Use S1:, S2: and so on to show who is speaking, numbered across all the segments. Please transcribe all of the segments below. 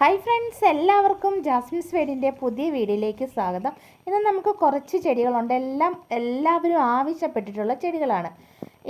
S1: Hi friends എല്ലാവർക്കും Jasmine's വീടിന്റെ പുതിയ വീഡിയോയിലേക്ക് സ്വാഗതം. ഇന്ന് നമുക്ക് കുറച്ച് ചെടികളുണ്ട്. എല്ലാം എല്ലാവരും ആവശ്യപ്പെട്ടിട്ടുള്ള ചെടികളാണ്.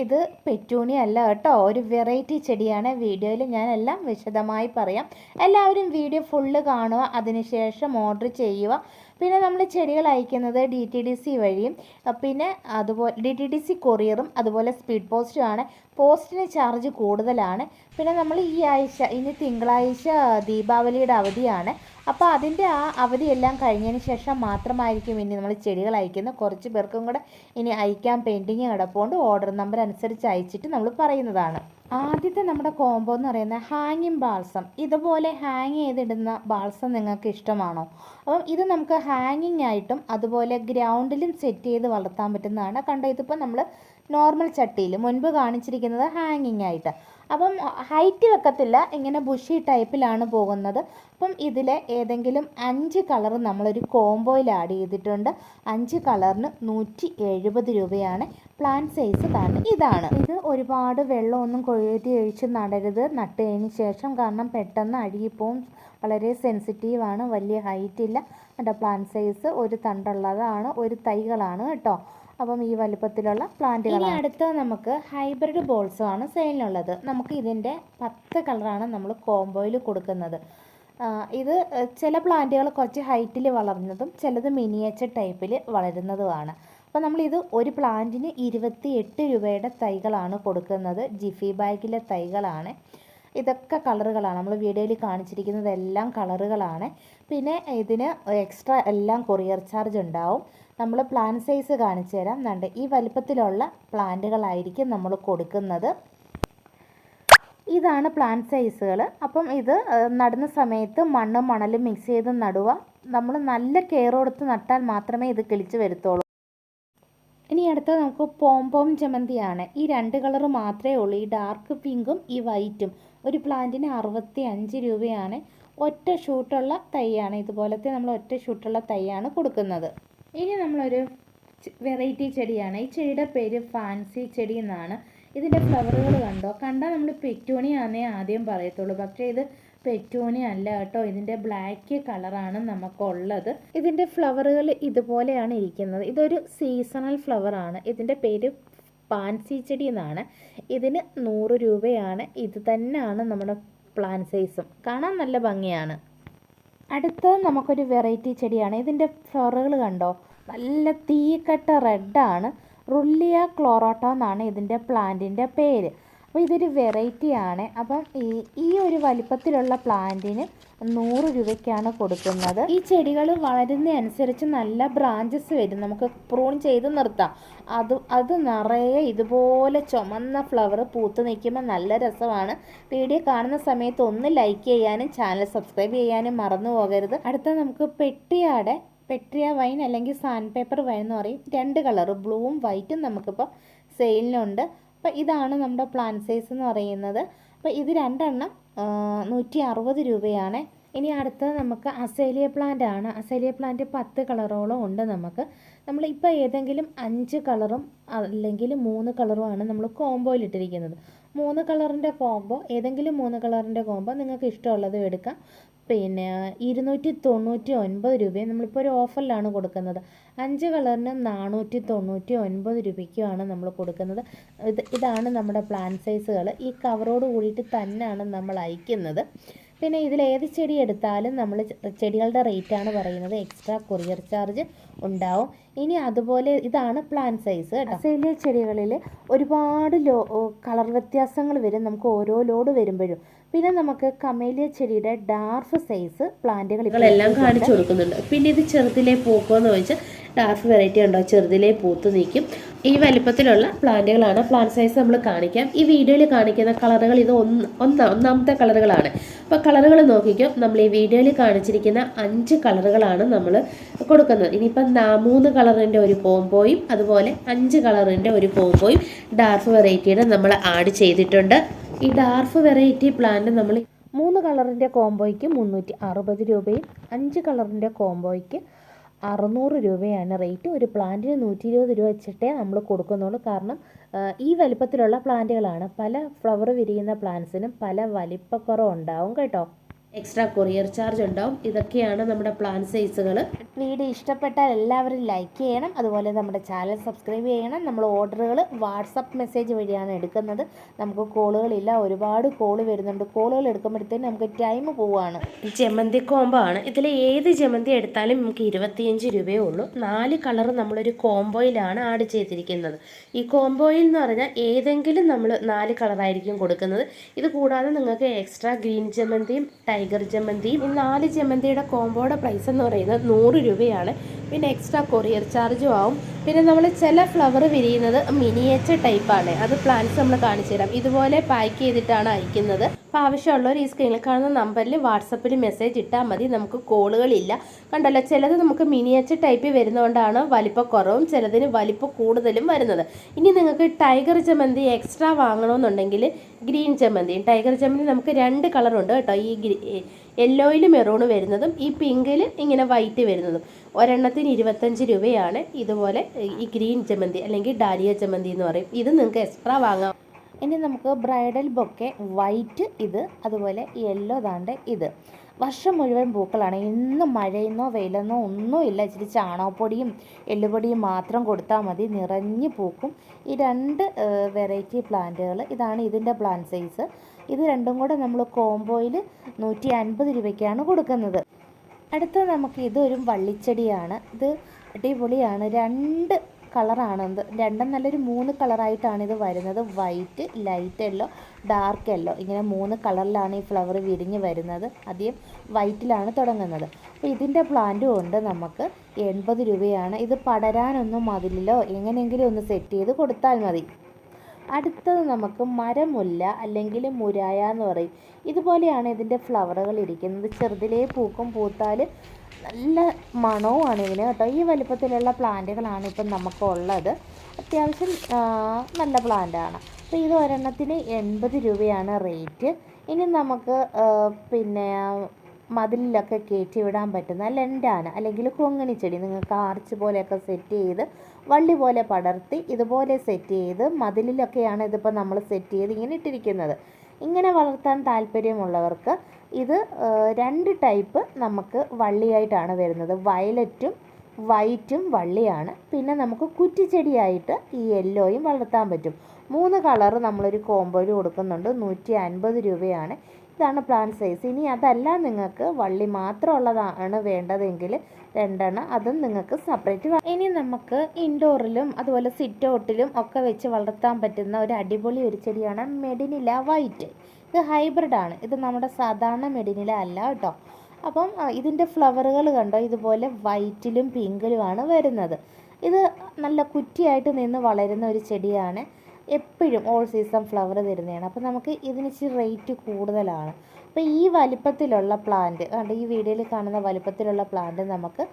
S1: ഇത് പെറ്റൂണി അല്ല കേട്ടോ. ഒരു വെറൈറ്റി ചെടിയാണ്. വീഡിയോയിൽ ഞാൻ എല്ലാം വിശദമായി പറയാം. എല്ലാവരും വീഡിയോ ഫുള്ള് കാണുക അതിനുശേഷം ഓർഡർ ചെയ്യുക. പിന്നെ നമ്മൾ ചെടികൾ അയക്കുന്നത് ഡി ടി ഡി സി വഴിയും പിന്നെ അതുപോലെ ഡി ടി ഡി സി കൊറിയറും അതുപോലെ സ്പീഡ് പോസ്റ്റും ആണ്. പോസ്റ്റിന് ചാർജ് കൂടുതലാണ്. പിന്നെ നമ്മൾ ഈ ആഴ്ച ഇനി തിങ്കളാഴ്ച ദീപാവലിയുടെ അവധിയാണ്. അപ്പോൾ അതിന്റെ ആ അവധിയെല്ലാം കഴിഞ്ഞതിന് ശേഷം മാത്രമായിരിക്കും ഇനി നമ്മൾ ചെടികൾ അയക്കുന്നത്. കുറച്ച് പേർക്കും കൂടെ ഇനി അയക്കാൻ പെയിന്റിങ് കിടപ്പുകൊണ്ട് ഓർഡർ നമ്പർ അനുസരിച്ച് അയച്ചിട്ട് നമ്മൾ പറയുന്നതാണ്. ആദ്യത്തെ നമ്മുടെ കോംബോ എന്ന് പറയുന്നത് ഹാങ്ങിങ് ബാൾസം ഇതുപോലെ ഹാങ് ചെയ്തിടുന്ന ബാൾസം നിങ്ങൾക്ക് ഇഷ്ടമാണോ? അപ്പം ഇത് നമുക്ക് ഹാങ്ങിങ് ആയിട്ടും അതുപോലെ ഗ്രൗണ്ടിലും സെറ്റ് ചെയ്ത് വളർത്താൻ പറ്റുന്നതാണ്. കണ്ടോ ഇതിപ്പോൾ നമ്മൾ നോർമൽ ചട്ടിയിൽ മുൻപ് കാണിച്ചിരിക്കുന്നത് ഹാങ്ങിങ് ആയിട്ട്. അപ്പം ഹൈറ്റ് വെക്കത്തില്ല ഇങ്ങനെ ബുഷി ടൈപ്പിലാണ് പോകുന്നത്. അപ്പം ഇതിൽ ഏതെങ്കിലും അഞ്ച് കളർ നമ്മളൊരു കോംബോയിൽ ആഡ് ചെയ്തിട്ടുണ്ട്. അഞ്ച് കളറിന് നൂറ്റി എഴുപത് രൂപയാണ് പ്ലാൻ സൈസ് കാരണം ഇതാണ്. ഇത് ഒരുപാട് വെള്ളമൊന്നും കൊഴുതി ഒഴിച്ച് നടരുത്. നട്ടതിന് ശേഷം കാരണം പെട്ടെന്ന് അഴുകിപ്പോവും. വളരെ സെൻസിറ്റീവാണ് വലിയ ഹൈറ്റ് ഇല്ല. എന്റെ പ്ലാൻ സൈസ് ഒരു തണ്ടുള്ളതാണ്. ഒരു തൈകളാണ് കേട്ടോ. അപ്പം ഈ വലുപ്പത്തിലുള്ള പ്ലാന്റുകളാണ് അടുത്ത നമുക്ക് ഹൈബ്രിഡ് ബോൾസും ആണ് സെയിലിനുള്ളത് നമുക്ക് ഇതിന്റെ പത്ത് കളറാണ് നമ്മൾ കോംബോയിൽ കൊടുക്കുന്നത്. ഇത് ചില പ്ലാന്റുകൾ കുറച്ച് ഹൈറ്റിൽ വളർന്നതും ചിലത് മിനിയേച്ചർ ടൈപ്പിൽ വളരുന്നതുമാണ്. അപ്പോൾ നമ്മളിത് ഒരു പ്ലാന്റിന് ഇരുപത്തി എട്ട് രൂപയുടെ തൈകളാണ് കൊടുക്കുന്നത്. ജിഫി ബാഗിലെ തൈകളാണ്. ഇതൊക്കെ കളറുകളാണ് നമ്മൾ വീഡിയോയിൽ കാണിച്ചിരിക്കുന്നതെല്ലാം കളറുകളാണ് പിന്നെ ഇതിന് എക്സ്ട്രാ എല്ലാം കൊറിയർ ചാർജ് ഉണ്ടാവും. നമ്മൾ പ്ലാൻ സൈസ് കാണിച്ചു തരാം. നണ്ട് ഈ വലിപ്പത്തിലുള്ള പ്ലാന്റുകളായിരിക്കും നമ്മൾ കൊടുക്കുന്നത്. ഇതാണ് പ്ലാൻ സൈസുകൾ അപ്പം ഇത് നടുന്ന സമയത്ത് മണ്ണും മണലും മിക്സ് ചെയ്ത് നടുക. നമ്മൾ നല്ല കെയർ കൊടുത്ത് നട്ടാൽ മാത്രമേ ഇത് കിളിച്ച് വരുത്തുള്ളൂ. ഇനി അടുത്തത് നമുക്ക് പോംപോം ജമന്തിയാണ്. ഈ രണ്ട് കളർ മാത്രമേ ഉള്ളൂ. ഈ ഡാർക്ക് പിങ്കും ഈ വൈറ്റും ഒരു പ്ലാന്റിന് അറുപത്തി അഞ്ച് രൂപയാണ്. ഒറ്റ ഷൂട്ടുള്ള തൈയാണ്. ഇതുപോലത്തെ നമ്മൾ ഒറ്റ ഷൂട്ടുള്ള തൈയാണ് കൊടുക്കുന്നത്. ഇനി നമ്മളൊരു വെറൈറ്റി ചെടിയാണ്. ഈ ചെടിയുടെ പേര് ഫാൻസി ചെടി എന്നാണ്. ഇതിന്റെ ഫ്ലവറുകൾ കണ്ടോ? കണ്ടാൽ നമ്മൾ പെറ്റൂണിയാണെന്നേ ആദ്യം പറയത്തുള്ളൂ. പക്ഷേ ഇത് പെറ്റൂണി അല്ല കേട്ടോ. ഇതിന്റെ ബ്ലാക്ക് കളറാണ് നമുക്കുള്ളത്. ഇതിന്റെ ഫ്ലവറുകൾ ഇതുപോലെയാണ് ഇരിക്കുന്നത്. ഇതൊരു സീസണൽ ഫ്ലവറാണ്. ഇതിന്റെ പേര് പാൻസി ചെടി എന്നാണ്. ഇതിന് നൂറ് രൂപയാണ്. ഇത് തന്നെയാണ് നമ്മുടെ പ്ലാൻ സൈസും. കാണാൻ നല്ല ഭംഗിയാണ്. അടുത്തത് നമുക്കൊരു വെറൈറ്റി ചെടിയാണ്. ഇതിന്റെ ഫ്ലവറുകൾ കണ്ടോ? നല്ല തീക്കട്ട റെഡാണ്. റുല്ലിയ ക്ലോറോട്ട എന്നാണ് ഇതിന്റെ പ്ലാന്റിന്റെ പേര്. അപ്പോൾ ഇതൊരു വെറൈറ്റി ആണ്. അപ്പം ഈ ഈ ഒരു വലിപ്പത്തിലുള്ള പ്ലാന്റിന് നൂറ് രൂപയ്ക്കാണ് കൊടുക്കുന്നത്. ഈ ചെടികൾ വളരുന്നതനുസരിച്ച് നല്ല ബ്രാഞ്ചസ് വരും. നമുക്ക് പ്രൂൺ ചെയ്ത് നിർത്താം. അത് അത് നിറയെ ഇതുപോലെ ചുമന്ന ഫ്ലവർ പൂത്ത് നിൽക്കുമ്പോൾ നല്ല രസമാണ്. വീഡിയോ കാണുന്ന സമയത്ത് ഒന്ന് ലൈക്ക് ചെയ്യാനും ചാനൽ സബ്സ്ക്രൈബ് ചെയ്യാനും മറന്നു പോകരുത്. അടുത്ത നമുക്ക് പെട്ടിയാടെ പെട്രിയ വൈൻ അല്ലെങ്കിൽ സാൻഡ് പേപ്പർ വൈൻ എന്ന് പറയും. രണ്ട് കളർ ബ്ലൂവും വൈറ്റും നമുക്കിപ്പോൾ സെയിലിനുണ്ട് അപ്പോൾ ഇതാണ് നമ്മുടെ പ്ലാൻ സൈസ് എന്ന് പറയുന്നത്. അപ്പോൾ ഇത് രണ്ടെണ്ണം നൂറ്റി അറുപത് രൂപയാണ്. ഇനി അടുത്തത് നമുക്ക് അസേലിയ പ്ലാന്റ് ആണ്. അസേലിയ പ്ലാന്റ് പത്ത് കളറോളം ഉണ്ട് നമുക്ക്. നമ്മൾ ഇപ്പോൾ ഏതെങ്കിലും അഞ്ച് കളറും അല്ലെങ്കിൽ മൂന്ന് കളറുമാണ് നമ്മൾ കോംബോയിൽ ഇട്ടിരിക്കുന്നത്. മൂന്ന് കളറിന്റെ കോംബോ ഏതെങ്കിലും മൂന്ന് കളറിന്റെ കോംബോ നിങ്ങൾക്ക് ഇഷ്ടമുള്ളത് എടുക്കാം. പിന്നെ ഇരുന്നൂറ്റി തൊണ്ണൂറ്റി ഒൻപത് രൂപയും നമ്മളിപ്പോൾ ഒരു ഓഫറിലാണ് കൊടുക്കുന്നത്. അഞ്ച് കളറിന് നാനൂറ്റി തൊണ്ണൂറ്റി ഒൻപത് രൂപയ്ക്കുമാണ് നമ്മൾ കൊടുക്കുന്നത്. ഇത് ഇതാണ് നമ്മുടെ പ്ലാൻ സൈസുകൾ ഈ കവറോട് കൂടിയിട്ട് തന്നെയാണ് നമ്മൾ അയക്കുന്നത്. പിന്നെ ഇതിൽ ഏത് ചെടി എടുത്താലും നമ്മൾ ചെടികളുടെ റേറ്റാണ് പറയുന്നത്. എക്സ്ട്രാ കൊറിയർ ചാർജ് ഉണ്ടാവും. ഇനി അതുപോലെ ഇതാണ് പ്ലാൻ സൈസ് കേട്ടോ. ചെടികളിൽ ഒരുപാട് ലോ കളർ വ്യത്യാസങ്ങൾ വരും. നമുക്ക് ഓരോ ലോഡ് വരുമ്പോഴും. പിന്നെ നമുക്ക് കമേലിയ ചെടിയുടെ ഡാർഫ് സൈസ് പ്ലാന്റുകൾ
S2: എല്ലാം കാണിച്ചു കൊടുക്കുന്നുണ്ട്. പിന്നെ ഇത് ചെറുതിലേ പൂക്കുമെന്ന് ചോദിച്ചാൽ ഡാർഫ് വെറൈറ്റി ഉണ്ടോ? ചെറുതിലെ പൂത്ത് നിൽക്കും ഈ വലിപ്പത്തിലുള്ള പ്ലാന്റുകളാണ്. പ്ലാന്റ് സൈസ് നമ്മൾ കാണിക്കാം. ഈ വീഡിയോയിൽ കാണിക്കുന്ന കളറുകൾ ഇത് ഒന്ന് ഒന്നാ ഒന്നാമത്തെ കളറുകളാണ്. അപ്പോൾ കളറുകൾ നോക്കിക്കോ. നമ്മൾ ഈ വീഡിയോയിൽ കാണിച്ചിരിക്കുന്ന അഞ്ച് കളറുകളാണ് നമ്മൾ കൊടുക്കുന്നത്. ഇനിയിപ്പം മൂന്ന് കളറിന്റെ ഒരു കോംബോയും അതുപോലെ അഞ്ച് കളറിന്റെ ഒരു കോംബോയും ഡാർഫ് വെറൈറ്റിയുടെ നമ്മൾ ആഡ് ചെയ്തിട്ടുണ്ട്. ഈ ഡാർഫ് വെറൈറ്റി പ്ലാന്റ് നമ്മൾ
S1: മൂന്ന് കളറിന്റെ കോംബോയ്ക്ക് മുന്നൂറ്റി അറുപത് രൂപയും അഞ്ച് കളറിന്റെ കോംബോയ്ക്ക് അറുന്നൂറ് രൂപയാണ് റേറ്റ് ഒരു പ്ലാന്റിന് നൂറ്റി ഇരുപത് രൂപ വെച്ചിട്ടേ നമ്മൾ കൊടുക്കുന്നുള്ളൂ. കാരണം ഈ വലിപ്പത്തിലുള്ള പ്ലാന്റുകളാണ് പല ഫ്ലവർ വിരിയുന്ന പ്ലാന്റ്സിനും പല വലിപ്പക്കുറവുണ്ടാവും കേട്ടോ.
S2: എക്സ്ട്രാ കൊറിയർ ചാർജ് ഉണ്ടാവും. ഇതൊക്കെയാണ് നമ്മുടെ പ്ലാന്റ് സൈസുകൾ
S1: വീഡിയോ ഇഷ്ടപ്പെട്ടാൽ എല്ലാവരും ലൈക്ക് ചെയ്യണം. അതുപോലെ നമ്മുടെ ചാനൽ സബ്സ്ക്രൈബ് ചെയ്യണം. നമ്മൾ ഓർഡറുകൾ വാട്സപ്പ് മെസ്സേജ് വഴിയാണ് എടുക്കുന്നത്. നമുക്ക് കോളുകളില്ല ഒരുപാട് കോൾ വരുന്നുണ്ട്. കോളുകൾ എടുക്കുമ്പോഴത്തേന് നമുക്ക് ടൈം പോവുകയാണ്
S2: ജമന്തി കോംബോ ആണ്. ഇതിൽ ഏത് ജമന്തി എടുത്താലും നമുക്ക് ഇരുപത്തിയഞ്ച് രൂപയേ ഉള്ളൂ. നാല് കളർ നമ്മളൊരു കോംബോയിലാണ് ആഡ് ചെയ്തിരിക്കുന്നത്. ഈ കോംബോയിൽ എന്ന് പറഞ്ഞാൽ ഏതെങ്കിലും നമ്മൾ നാല് കളറായിരിക്കും കൊടുക്കുന്നത്. ഇത് കൂടാതെ നിങ്ങൾക്ക് എക്സ്ട്രാ ഗ്രീൻ ജമന്തിയും ടൈഗർ ജമന്തിയും ഈ നാല് ജമന്തിയുടെ കോംബോയുടെ പ്രൈസ് എന്ന് പറയുന്നത് നൂറ് രൂപയാണ്. പിന്നെ എക്സ്ട്രാ കൊറിയർ ചാർജും ആവും. പിന്നെ നമ്മൾ ചില ഫ്ലവർ വിരിയുന്നത് മിനിയേച്ചർ ടൈപ്പാണ് അത് പ്ലാന്റ്സ് നമ്മൾ കാണിച്ചു തരാം ഇതുപോലെ പാക്ക് ചെയ്തിട്ടാണ് അയക്കുന്നത്. അപ്പോൾ ആവശ്യമുള്ളവർ ഈ സ്ക്രീനിൽ കാണുന്ന നമ്പറിൽ വാട്സപ്പിൽ മെസ്സേജ് ഇട്ടാൽ മതി. നമുക്ക് കോളുകളില്ല കണ്ടല്ലോ ചിലത് നമുക്ക് മിനിയേച്ചർ ടൈപ്പ് വരുന്നതുകൊണ്ടാണ് വലിപ്പക്കുറവും ചിലതിന് വലിപ്പം കൂടുതലും വരുന്നത്. ഇനി നിങ്ങൾക്ക് ടൈഗർ ജമന്തി എക്സ്ട്രാ വാങ്ങണമെന്നുണ്ടെങ്കിൽ ഗ്രീൻ ജമന്തിയും ടൈഗർ ജമന്തി നമുക്ക് രണ്ട് കളറുണ്ട് കേട്ടോ. ഈ യെല്ലോയിൽ മെറൂൺ വരുന്നതും ഈ പിങ്കിൽ ഇങ്ങനെ വൈറ്റ് വരുന്നതും. ഒരെണ്ണത്തിന് ഇരുപത്തഞ്ച് രൂപയാണ് ഇതുപോലെ ഈ ഗ്രീൻ ജമന്തി അല്ലെങ്കിൽ ഡാലിയ ജമന്തി എന്ന് പറയും. ഇത് നിങ്ങൾക്ക് എക്സ്ട്രാ വാങ്ങാം.
S1: ഇനി നമുക്ക് ബ്രൈഡൽ ബൊക്കെ വൈറ്റ് ഇത് അതുപോലെ യെല്ലോ ദാണ്ട് ഇത്. വർഷം മുഴുവൻ പൂക്കളാണ്. ഇന്ന് മഴയെന്നോ വെയിലെന്നോ ഒന്നുമില്ല ഇച്ചിരി ചാണകപ്പൊടിയും എല്ലുപൊടിയും മാത്രം കൊടുത്താൽ മതി. നിറഞ്ഞ് പൂക്കും. ഈ രണ്ട് വെറൈറ്റി പ്ലാന്റുകൾ ഇതാണ് ഇതിന്റെ പ്ലാന്റ് സൈസ് ഇത് രണ്ടും കൂടെ നമ്മൾ കോംബോയിൽ നൂറ്റി അൻപത് രൂപയ്ക്കാണ് കൊടുക്കുന്നത്. അടുത്ത നമുക്ക് ഇതൊരു വള്ളിച്ചെടിയാണ്. ഇത് അടിപൊളിയാണ്. രണ്ട് കളറാണ് രണ്ടും നല്ലൊരു മൂന്ന് കളറായിട്ടാണ് ഇത് വരുന്നത്. White light yellow dark yellow ഇങ്ങനെ മൂന്ന് കളറിലാണ് ഈ ഫ്ലവർ വിരിഞ്ഞ് വരുന്നത്. ആദ്യം വൈറ്റിലാണ് തുടങ്ങുന്നത്. അപ്പോൾ ഇതിന്റെ പ്ലാന്റും ഉണ്ട് നമുക്ക് എൺപത് രൂപയാണ്. ഇത് പടരാനൊന്നും മതിലിലോ എങ്ങനെയെങ്കിലും ഒന്ന് സെറ്റ് ചെയ്ത് കൊടുത്താൽ മതി. അടുത്തത് നമുക്ക് മരമുല്ല അല്ലെങ്കിൽ മുരായ എന്ന് പറയും. ഇതുപോലെയാണ് ഇതിന്റെ ഫ്ലവറുകൾ ഇരിക്കുന്നത്. ചെറുതിലേ പൂക്കും പൂത്താൽ നല്ല മണവുമാണ് ഇതിന് കേട്ടോ. ഈ വലിപ്പത്തിലുള്ള പ്ലാന്റുകളാണ് ഇപ്പം നമുക്കുള്ളത്. അത്യാവശ്യം നല്ല പ്ലാന്റാണ്. അപ്പോൾ ഇത് ഒരെണ്ണത്തിന് എൺപത് രൂപയാണ് റേറ്റ്. ഇനി നമുക്ക് പിന്നെ മതിലിലൊക്കെ കയറ്റി വിടാൻ പറ്റുന്ന ലെൻഡാണ് അല്ലെങ്കിൽ കൊങ്ങിണി ചെടി നിങ്ങൾക്ക് ആർച്ച് പോലെയൊക്കെ സെറ്റ് ചെയ്ത് വള്ളി പോലെ പടർത്തി ഇതുപോലെ സെറ്റ് ചെയ്ത് മതിലിലൊക്കെയാണ് ഇതിപ്പോൾ നമ്മൾ സെറ്റ് ചെയ്ത് ഇങ്ങനെ ഇട്ടിരിക്കുന്നത്. ഇങ്ങനെ വളർത്താൻ താല്പര്യമുള്ളവർക്ക് ഇത് രണ്ട് ടൈപ്പ് നമുക്ക് വള്ളിയായിട്ടാണ് വരുന്നത്. വയലറ്റും വൈറ്റും വള്ളിയാണ്. പിന്നെ നമുക്ക് കുറ്റിച്ചെടിയായിട്ട് ഈ യെല്ലോയും വളർത്താൻ പറ്റും. മൂന്ന് കളറ് നമ്മളൊരു കോമ്പോയിൽ കൊടുക്കുന്നുണ്ട്. നൂറ്റി അൻപത് രൂപയാണ്. ഇതാണ് പ്ലാന്റ് സൈസ്. ഇനി അതല്ല നിങ്ങൾക്ക് വള്ളി മാത്രമുള്ളതാണ് വേണ്ടതെങ്കിൽ രണ്ടെണ്ണം അതും നിങ്ങൾക്ക് സെപ്പറേറ്റ് ഇനി നമുക്ക് ഇൻഡോറിലും അതുപോലെ സിറ്റ് ഔട്ടിലും ഒക്കെ വെച്ച് വളർത്താൻ പറ്റുന്ന ഒരു അടിപൊളി ഒരു ചെടിയാണ് മെഡിനില വൈറ്റ്. ഇത് ഹൈബ്രിഡ് ആണ്. ഇത് നമ്മുടെ സാധാരണ മെഡിനില അല്ല കേട്ടോ. അപ്പം ഇതിന്റെ ഫ്ലവറുകൾ കണ്ടോ? ഇതുപോലെ വൈറ്റിലും പിങ്കിലുമാണ് വരുന്നത്. ഇത് നല്ല കുറ്റിയായിട്ട് നിന്ന് വളരുന്ന ഒരു ചെടിയാണ്. എപ്പോഴും ഓൾ സീസൺ ഫ്ലവർ തരുന്നതാണ്. അപ്പോൾ നമുക്ക് ഇതിന് ഇച്ചിരി റേറ്റ് കൂടുതലാണ്. അപ്പോൾ ഈ വലിപ്പത്തിലുള്ള പ്ലാന്റ് കണ്ട് ഈ വീഡിയോയിൽ കാണുന്ന വലിപ്പത്തിലുള്ള പ്ലാന്റ് നമുക്ക്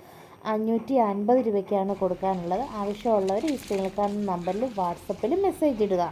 S1: അഞ്ഞൂറ്റി അൻപത് രൂപയ്ക്കാണ് കൊടുക്കാനുള്ളത്. ആവശ്യമുള്ളവർ ഈ സ്ക്രീനിൽ കാണുന്ന നമ്പറിൽ വാട്സപ്പിൽ മെസ്സേജ് ഇടുക.